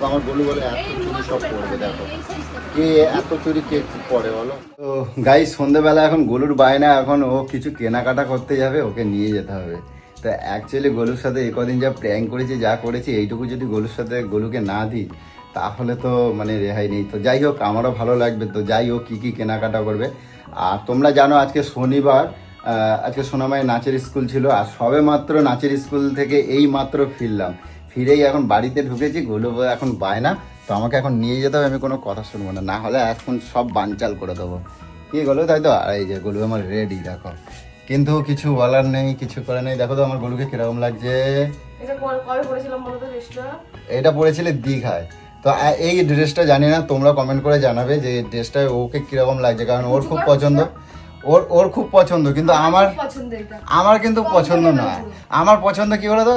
তো আমার গলু বলে এত চুরি সব পড়বে দেখো। কে এত চুরি কে কি পড়ে বলো? তো গাই সন্ধেবেলা এখন গলুর বায়না এখন ও কিছু কেনাকাটা করতে যাবে ওকে নিয়ে যেতে হবে। তো অ্যাকচুয়ালি গলুর সাথে এই কদিন যা প্র্যাঙ্ক করেছি যা করেছি এইটুকু যদি গলুর সাথে গলুকে না দিই তাহলে তো মানে রেহাই নেই। তো যাই হোক আমারও ভালো লাগবে। তো যাই হোক কী কী কেনাকাটা করবে। আর তোমরা জানো আজকে শনিবার আজকে সোনামায় নাচের স্কুল ছিল আর সবে মাত্র নাচের স্কুল থেকে এই মাত্র ফিরলাম। ফিরেই এখন বাড়িতে ঢুকেছি গোলু এখন বায়না তো আমাকে এখন নিয়ে যেতে হবে আমি কোনো কথা শুনব না। না হলে এখন সব বানচাল করে দেবো। কি গলু তাই তো? আর এই যে গলু আমার রেডি দেখো। কিন্তু কিছু বলার নেই কিছু করে নেই। দেখো তো আমার গলুকে কীরকম লাগছে। এটা পড়েছিলে দীঘায়। তো এই ড্রেসটা জানি না তোমরা কমেন্ট করে জানাবে যে ড্রেসটা ওকে কীরকম লাগছে কারণ ওর খুব পছন্দ। ওর ওর খুব পছন্দ কিন্তু আমার আমার কিন্তু পছন্দ না। আমার পছন্দ কি বলো তো?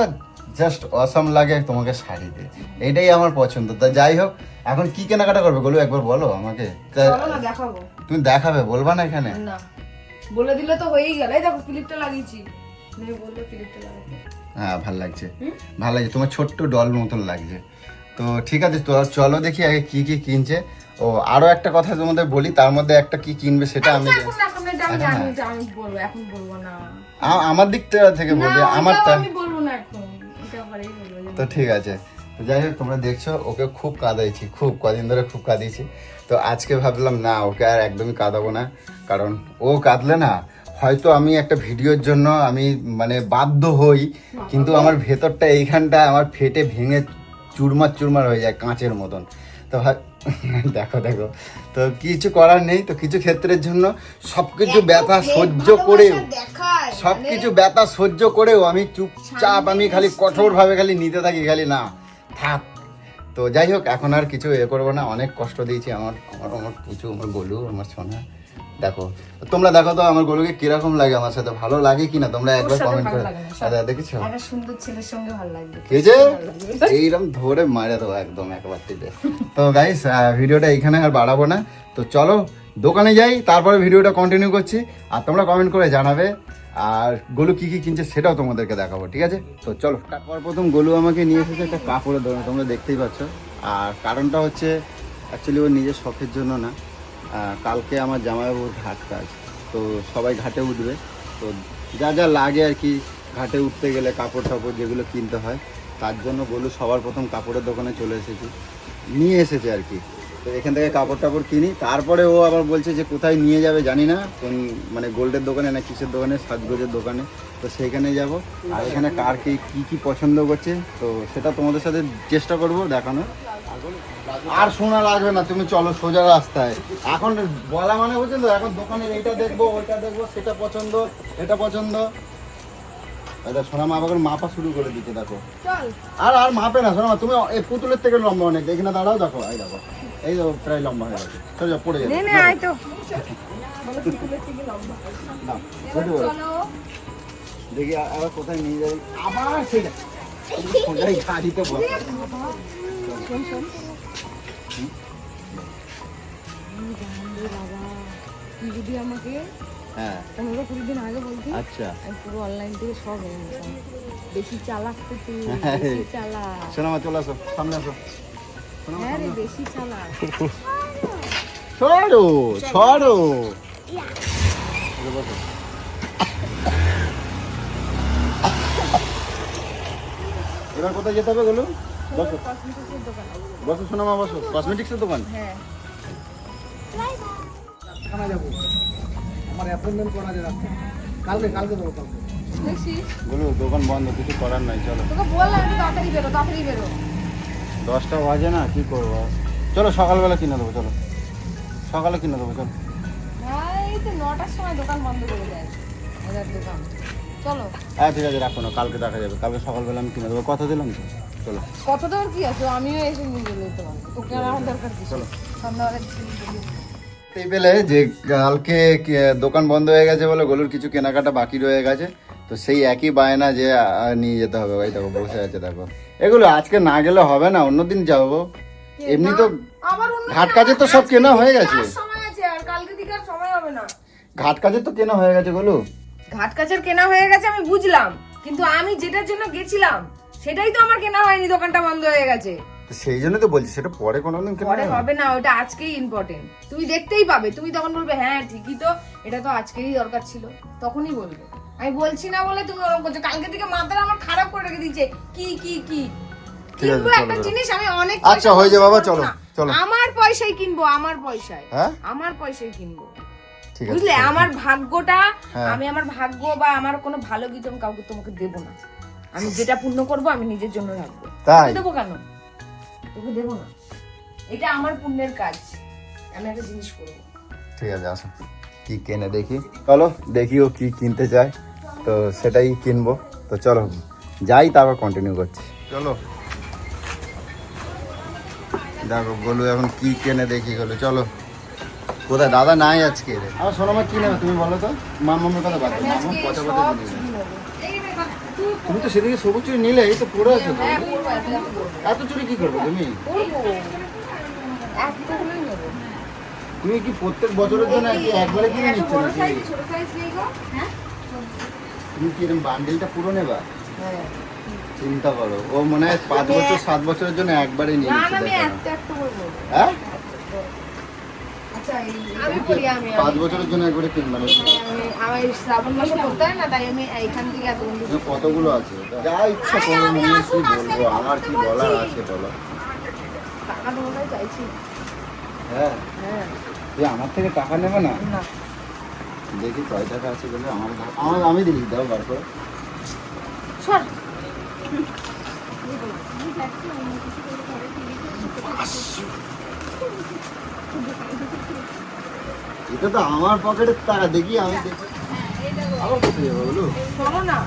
জাস্ট অসম লাগে তোমাকে শাড়িতে এটাই আমার পছন্দ। তা যাই হোক এখন কি কেনাকাটা করবে বলো একবার বলো আমাকে। তুমি দেখাবে বলবা না এখানে? বলে দিলে তো হয়েই গেল। দেখো ক্লিপটা লাগিয়েছি। হ্যাঁ ভালো লাগছে। ভালো লাগছে। তোমার ছোট্ট ডল মতন লাগছে। তো ঠিক আছে তো চলো দেখি আগে কি কি কিনছে। ও আরও একটা কথা তোমাদের বলি তার মধ্যে একটা কি কিনবে সেটা আমি আমার দিকটা থেকে বলি আমারটা আমি বলব তো ঠিক আছে। তো যাই হোক তোমরা দেখছ ওকে খুব কাঁদাইছি খুব কদিন ধরে খুব কাঁদিয়েছি। তো আজকে ভাবলাম না ওকে আর একদমই কাঁদাবো না কারণ ও কাঁদলে না হয়তো আমি একটা ভিডিওর জন্য আমি মানে বাধ্য হই কিন্তু আমার ভেতরটা এইখানটা আমার ফেটে ভেঙে চুরমার চুরমার হয়ে যায় কাঁচের মতন। তো দেখো দেখো। তো কিছু করার নেই তো কিছু ক্ষেত্রের জন্য সব কিছু ব্যথা সহ্য করেও সব কিছু ব্যথা সহ্য করেও আমি চুপচাপ আমি খালি কঠোরভাবে খালি নিতে থাকি খালি না থাক। তো যাই হোক এখন আর কিছু এ করব না অনেক কষ্ট দিয়েছি আমার আমার আমার পুচু আমার গলু আমার সোনা। দেখো তোমরা দেখো তো আমার গলুকে কীরকম লাগে আমার সাথে ভালো লাগে কিনা? তোমরা একবার কমেন্ট করে লাগে আরে দেখেছ? একটা সুন্দর ছেলের সঙ্গে ভালো কি যে? এইরকম ধরে মারে দেবো একদম একবার থেকে তো গাইস ভিডিওটা এখানে আর বাড়াবো না। তো চলো দোকানে যাই তারপরে ভিডিওটা কন্টিনিউ করছি। আর তোমরা কমেন্ট করে জানাবে আর গোলু কি কি কিনছে সেটাও তোমাদেরকে দেখাবো ঠিক আছে? তো চলো। তারপর প্রথম গোলু আমাকে নিয়ে এসেছে একটা কাপড়ের দোকান তোমরা দেখতেই পাচ্ছ। আর কারণটা হচ্ছে অ্যাকচুয়ালি ওর নিজের শখের জন্য না। কালকে আমার জামাইবাবুর ঘাট কাজ। তো সবাই ঘাটে উঠবে। তো যা যা লাগে আর কি, ঘাটে উঠতে গেলে কাপড় টাপড় যেগুলো কিনতে হয়, তার জন্য গোলু সবার প্রথম কাপড়ের দোকানে চলে এসেছি। নিয়ে এসেছে আর কি। তো এখান থেকে কাপড় টাপড় কিনি। তারপরে ও আবার বলছে যে কোথায় নিয়ে যাবে জানি না, কোন মানে গোল্ডের দোকানে না কিসের দোকানে, সাজগোজের দোকানে। তো সেইখানে যাব। আর এখানে কার কি, কী কী পছন্দ করছে, তো সেটা তোমাদের সাথে চেষ্টা করব দেখানো আর শোনা লাগবে না তুমি চলো সোজা রাস্তায়। এখন বলা মানে বুঝছেন তো এখন দোকানের এইটা দেখব ওইটা দেখব সেটা পছন্দ এটা পছন্দ। এটা সোনা মা বাবার মাপা শুরু করে দিচ্ছে দেখো। আর আর মাপে না শোনো তুমি এই পুতুলের থেকে লম্বা অনেক এখানে দাঁড়াও দেখো এই দেখো এই দেখো প্রায় লম্বা হয়ে গেছে। চলো যাও, পড়ে যাবে দেখি আবার কোথায় নিয়ে যাই। আবার সেটা। গাড়িতে বসে শোন শোন তুই যদি আমাকে হ্যাঁ। পনেরো কুড়ি দিন আগে বলতি আচ্ছা। আমি পুরো অনলাইন থেকে সব এনে নিতাম বেশি চালাক তো তুই। বেশি চালাক শোনো মা চলে আসো সামনে আসো। শোনো হ্যাঁ রে বেশি চালাক ছড়ো ছড়ো। এদিকে এবার কোথায় যেতে হবে বলো বসো। দোকান মা বসো। কসমেটিক্সের দোকান? হ্যাঁ যাব। আমার অ্যাপয়েন্টমেন্ট করা যায় কালকে কালকে দেবো কালকে। বলো দোকান বন্ধ কিছু করার নাই চলো। তোকে বললাম একটু তাড়াতাড়ি বেরো তাড়াতাড়ি বেরো। দশটা বাজে না কি করব? চলো সকালবেলা কিনে দেবো চলো। সকালে কিনে দেবো চলো। হ্যাঁ এই তো নটার সময় দোকান বন্ধ করে দেয়। দোকান। চলো। হ্যাঁ ঠিক আছে রাখো না কালকে দেখা যাবে। কালকে সকালবেলা আমি কিনে দেবো। কথা দিলাম তো। চলো। কত দূর কি আছে? আমিও এসে নিয়ে গেলে তো তোকে আর আমার দরকার কি চলো। সন্ধ্যাবেলা কিছু নিয়ে গেলে। এই পেলে যে কালকে দোকান বন্ধ হয়ে গেছে বলে গলুর কিছু কেনাকাটা বাকি রয়ে গেছে তো সেই একই বায়না যে নিয়ে যেতে হবে। ভাই দেখো বসে আছে দেখো। এগুলো আজকে না গেলে হবে না অন্যদিন যাব এমনি তো ঘাট কাজে তো সব কেনা হয়ে গেছে। আর সময় আছে আর কালকে দিকে সময় হবে না। ঘাট কাজে তো কেনা হয়ে গেছে গলু। ঘাট কাজের কেনা হয়ে গেছে আমি বুঝলাম কিন্তু আমি যেটার জন্য গেছিলাম সেটাই তো আমার কেনা হয়নি দোকানটা বন্ধ হয়ে গেছে। তো সেই জন্য তো বলছি সেটা পরে কোনোদিন কেন পরে হবে না ওটা আজকেই ইম্পর্টেন্ট তুমি দেখতেই পাবে তুমি তখন বলবে হ্যাঁ ঠিকই তো এটা তো আজকেরই দরকার ছিল। তখনই বলবে। আমি বলছি না বলে তুমি ওরকম করছ কালকে থেকে মাথাটা আমার খারাপ করে রেখে দিচ্ছে কি কি কি? কিনবো একটা জিনিস আমি অনেক আচ্ছা, হয়ে যাবে, বাবা, চলো, চলো। আমার পয়সায় কিনবো আমার পয়সায়। হ্যাঁ? আমার পয়সায় কিনবো। বুঝলে? আমার ভাগ্যটা হ্যাঁ। আমি আমার ভাগ্য বা আমার কোনো ভালো কিছু আমি কাউকে তোমাকে দেবো না। আমি যেটা পূর্ণ করব আমি নিজের জন্য রাখব। তাই? দেবো কেন? তোকে দেবো না। এটা আমার পুণ্যের কাজ। আমি একটা জিনিস করব। ঠিক আছে আসো। কি কেনে দেখি? চলো দেখি ও কি কিনতে চায়। তো সেটাই কিনবো। তো চলো যাই তারপর কন্টিনিউ করছি। চলো। দেখো গোলু এখন কি কেনে দেখি গেলো চলো। কোথায়? দাদা নাই আজকে। আমার সোনামা কি নেবে তুমি বলো তো? মার মামের কথা বাদ দাও। আমি মামা আজকে পচা সব পচা জিনিস। চুরি নেব তুমি তো সেদিকে সবুজ চুরি নিলে এই তো পড়ে আছে তো। হ্যাঁ এত। চুরি কি করবে তুমি? তুমি কি প্রত্যেক বছরের জন্য কি একবারে কিনে নিচ্ছ নাকি? হ্যাঁ? তুমি কি এরকম বান্ডিলটা পুরো নেবা? হ্যাঁ। চিন্তা করো। ও মনে হয় পাঁচ বছর সাত বছরের জন্য একবারে নিয়ে নিচ্ছে হ্যাঁ? আচ্ছা আমি করি আমি পাঁচ বছরের জন্য একবারে না আমি আমার শ্রাবণ মাসে করতে হয় না তাই আমি এইখান থেকে এত কতগুলো আছে? যা ইচ্ছা কি বলব? আমার কি বলার আছে বলো? টাকা চাইছি। হ্যাঁ। হ্যাঁ। আমার থেকে টাকা নেবে না? দেখি কয় টাকা আছে বলে আমার আমি দিলি দাও বার করে। সর। এটা তো আমার পকেটের টাকা দেখি আমি আবার কোথায় যাব বলো? শোনো না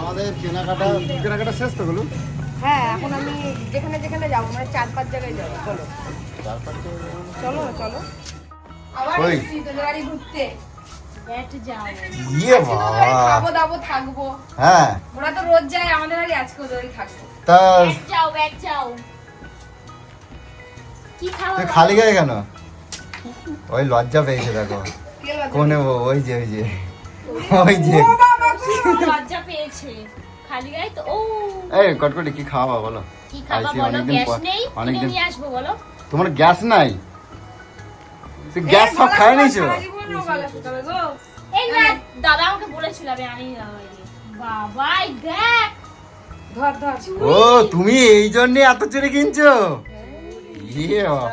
আমাদের কেনাকাটা কেনাকাটা শেষ তো হ্যাঁ এখন আমি যেখানে যেখানে যাব মানে চার পাঁচ জায়গায় যাব চলো। চলো না চলো আবার ঘুরতে। হ্যাঁ। ওরা তো রোজ যায় আমাদের বাড়ি আজকে ওদের থাকব। তা যাও ব্যাগ যাও। কি খাওয়া খালি গায়ে কেন? ওই লজ্জা পেয়েছে দেখো। কোনে ও ওই যে ওই যে। ওই যে! লজ্জা পেয়েছে। খালি গায়ে তো ও। এই কটকটি কি খাওয়া বলো? কি আইছি বলো? গ্যাস পর- নেই? অনেকদিন নিয়ে আসব বলো? তোমার গ্যাস নাই? তুই গ্যাস সব খাই। এই দাদা আমাকে বলেছিল আমি আনি বাবা দেখ ও তুমি এই জন্য এত চুরি কিনছো ইয়ে বাবা।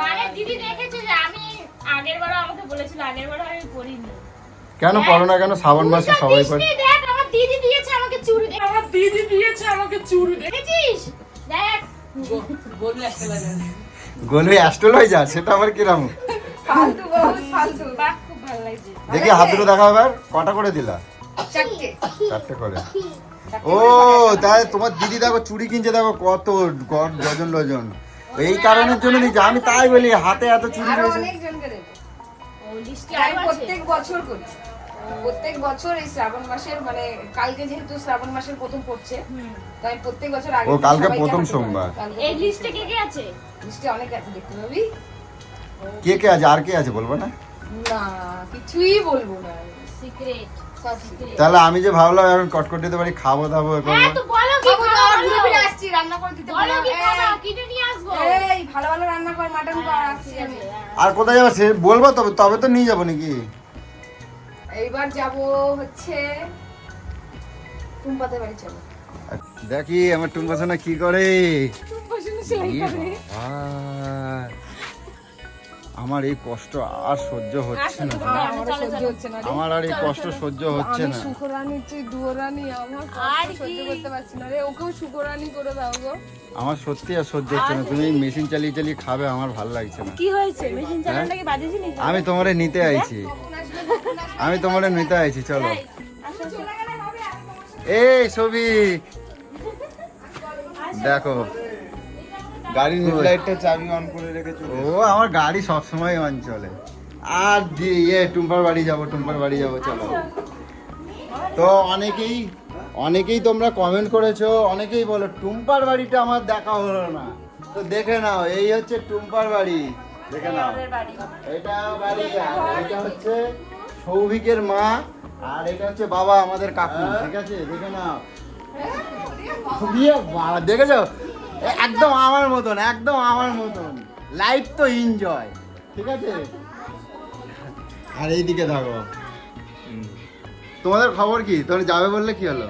মানে দিদি দেখেছে যে আমি আগের বারও আমাকে বলেছিল আগের বারও আমি করিনি কেন পড়ো না কেন শ্রাবণ মাসে সবাই করে দেখ আমার দিদি দিয়েছে আমাকে চুড়ি আমার দিদি দিয়েছে আমাকে চুড়ি দেখেছিস দেখ গোলু হয়ে সেটা আবার কিরম ফালতু বহুত ফালতু। বাহ খুব ভালো লাগছে। দেখি হাত দুটো দেখা এবার কটা করে দিলা? চারটে। চারটে করে। ও তাই তোমার দিদি দেখো চুড়ি কিনছে দেখো কত ডজন ডজন। এই কারণের জন্য নিচ্ছে আমি তাই বলি হাতে এত চুড়ি রয়েছে। প্রত্যেক বছর করি। প্রত্যেক বছর এই শ্রাবণ মাসের মানে কালকে যেহেতু শ্রাবণ মাসের প্রথম পড়ছে তাই আমি প্রত্যেক বছর আগে ও, কালকে প্রথম সোমবার। এই লিস্টে কে কে আছে? লিস্টে অনেক আছে দেখতে পাবি। কে কে আছে আর কে আছে বলব না? না কিছুই বলব না। সিক্রেট তাহলে আমি যে ভাবলাম এখন কটকটিতে বাড়ি খাব দাবো এ করব। তো বলো কি খাব তো, খাবা ঘুরে বলো। ফিরে আসছি রান্না করে দিতে বলো কি বললাম। খাবা এই, কিনে নিয়ে আসব। এই ভালো ভালো রান্না কর মাটন কর আসছি আর কোথায় যাব সে বলব তবে তবে তো নিয়ে যাব নাকি? এইবার যাব হচ্ছে টুম্পাতে বাড়ি চলো। দেখি আমার টুম্পাসনা কি করে। টুম্পা সেলাই ইয়ে করে। আমার এই কষ্ট আর সহ্য হচ্ছে না। আমার আর এই কষ্ট সহ্য হচ্ছে না। সুখরানি তুই দুয়োরানি আমার সহ্য করতে পারছি না রে। ওকেও সুখরানি করে দাও গো। আমার সত্যি আর সহ্য হচ্ছে না। তুমি মেশিন চালিয়ে চালিয়ে খাবে আমার ভালো লাগছে না। কি হয়েছে? মেশিন নি আমি তোমারে নিতে আইছি। আমি তোমারে নিতে আইছি চলো। এই ছবি। দেখো। গাড়ির হেডলাইটটা চাবি অন করে রেখেছো ও আমার গাড়ি সবসময় অঞ্চলে আর দি- ইয়ে টুম্পার বাড়ি যাব টুম্পার বাড়ি যাব চলো। তো অনেকেই অনেকেই তোমরা কমেন্ট করেছ অনেকেই বলো টুম্পার বাড়িটা আমার দেখা হলো না। তো দেখে নাও এই হচ্ছে টুম্পার বাড়ি। দেখে নাও। এটা বাড়ি এটা হচ্ছে সৌভিকের মা আর এটা হচ্ছে বাবা আমাদের কাকু। ঠিক আছে? দেখে নাও। দিয়ে দেখেছ? এ, একদম আমার মতন একদম আমার মতন। লাইফ তো এনজয় ঠিক আছে? আর এইদিকে থাকো। তোমাদের খবর কি? তোমরা যাবে বললে কি হলো?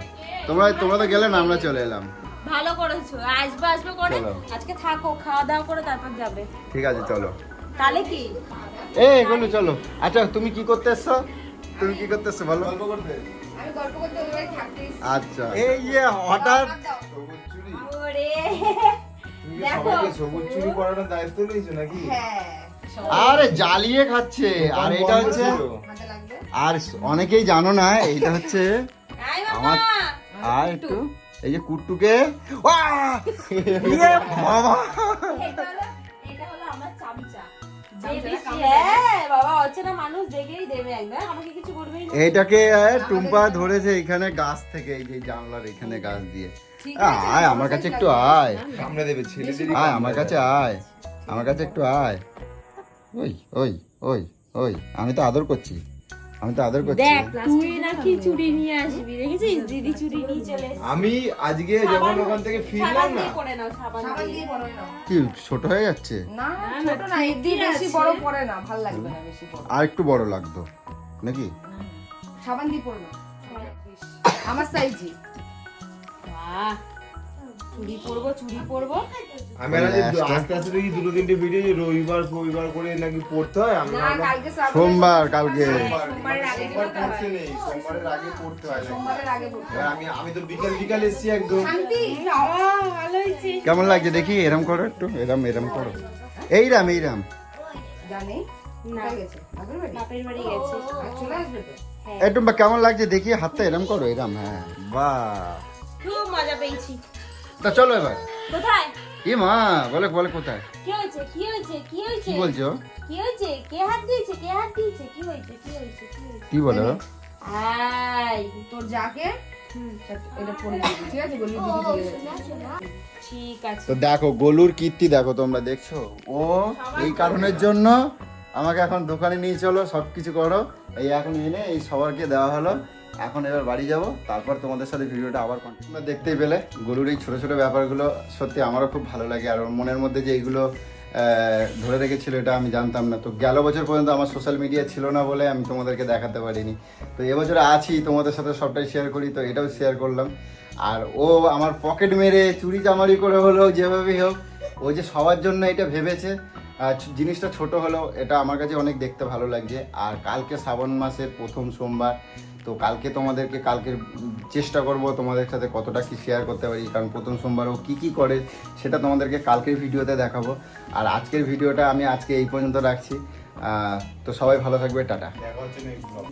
তোমরা তোমরা তো গেলে না আমরা চলে এলাম। ভালো করেছ আসবে আসবে করে। আজকে থাকো খাওয়া দাওয়া করে তারপর যাবে। ঠিক আছে চলো। তাহলে কি? এ এগুলো চলো। আচ্ছা তুমি কি করতে এসছো? তুমি কি করতে এসছো বলো। আমি গল্প করতে আচ্ছা। এই যে হঠাৎ ওরে দেখো। সবুজ চুরি করানোর দায়িত্ব নিয়েছো নাকি? হ্যাঁ আরে জ্বালিয়ে খাচ্ছে। আর এটা হচ্ছে আর অনেকেই জানো না এইটা হচ্ছে আমার আর একটু এই যে কুট্টুকে ইয়ে বাবা এটা হলো এটা হলো আমার চামচা। যে বেশি হ্যাঁ বাবা অচেনা মানুষ দেখেই দেবে একদম আমাকে কিছু করবেই না। এইটাকে টুম্পা ধরেছে এখানে গাছ থেকে এই যে জানলার এখানে গাছ দিয়ে। আয় আমার কাছে একটু আয়। সামনে দেবে আয় আমার কাছে আয় আমার কাছে একটু আয়। ওই ওই ওই ওই আমি তো আদর করছি আমি তো আদর করছি। তুই নাকি চুরি নিয়ে আসবি দেখেছিস? দিদি চুরি নিয়ে চলে আমি আজকে যখন ওখান থেকে ফিরলাম না সাবান দিয়ে। না কি ছোট হয়ে যাচ্ছে? না ছোট না বেশি বড় পড়ে না ভালো লাগবে না বেশি বড় আর একটু বড় লাগতো নাকি? সাবান দিয়ে পড়বে আমার সাইজই বাহ চুরি পরবো চুরি পরবো। আমি আর আস্তে আস্তে দেখি দুটো তিনটে ভিডিও রবিবার রবিবার করে নাকি পড়তে হয় আমি সোমবার কালকে। সোমবারের আগে পড়তে হয়। হয় হয়। আমি আমি তো বিকাল বিকাল এসেছি একদম। কেমন লাগছে দেখি? এরম করো একটু এরম এরম করো। এইরাম এইরাম। একটু বা কেমন লাগছে দেখি? হাতটা এরম করো এরম হ্যাঁ। বাহ। খুব মজা পেয়েছি। তা চলো এবার। কোথায়? এ মা বলে বলে কোথায়? কি হয়েছে? কি হয়েছে? কি হয়েছে? কি বলছো? কি হয়েছে? কে হাত দিয়েছে? কে হাত দিয়েছে? কি হয়েছে? কি হয়েছে? কি হয়েছে? কি বলো? আই তোর যাকে? তো দেখো গোলুর কীর্তি দেখো তোমরা দেখছ? ও এই কারণের জন্য আমাকে এখন দোকানে নিয়ে চলো সব কিছু করো। এই এখন এনে এই সবারকে দেওয়া হলো। এখন এবার বাড়ি যাব, তারপর তোমাদের সাথে ভিডিওটা আবার কন্টিনিউ তোমরা দেখতেই পেলে গরুর এই ছোটো ছোটো ব্যাপারগুলো সত্যি আমারও খুব ভালো লাগে, আর ওর মনের মধ্যে যে এইগুলো ধরে রেখেছিল এটা আমি জানতাম না। তো গেল বছর পর্যন্ত আমার সোশ্যাল মিডিয়া ছিল না বলে আমি তোমাদেরকে দেখাতে পারিনি। তো এবছরে আছি, তোমাদের সাথে সবটাই শেয়ার করি, তো এটাও শেয়ার করলাম। আর ও আমার পকেট মেরে চুরি চামারি করে হলেও যেভাবেই হোক, ও যে সবার জন্য এটা ভেবেছে জিনিসটা ছোট হলেও এটা আমার কাছে অনেক দেখতে ভালো লাগছে। আর কালকে শ্রাবণ মাসের প্রথম সোমবার তো কালকে তোমাদেরকে, কালকে চেষ্টা করব তোমাদের সাথে কতটা কি শেয়ার করতে পারি, কারণ প্রথম সোমবার ও কী কী করে সেটা তোমাদেরকে কালকের ভিডিওতে দেখাবো। আর আজকের ভিডিওটা আমি আজকে এই পর্যন্ত রাখছি। তো সবাই ভালো থাকবে, টাটা।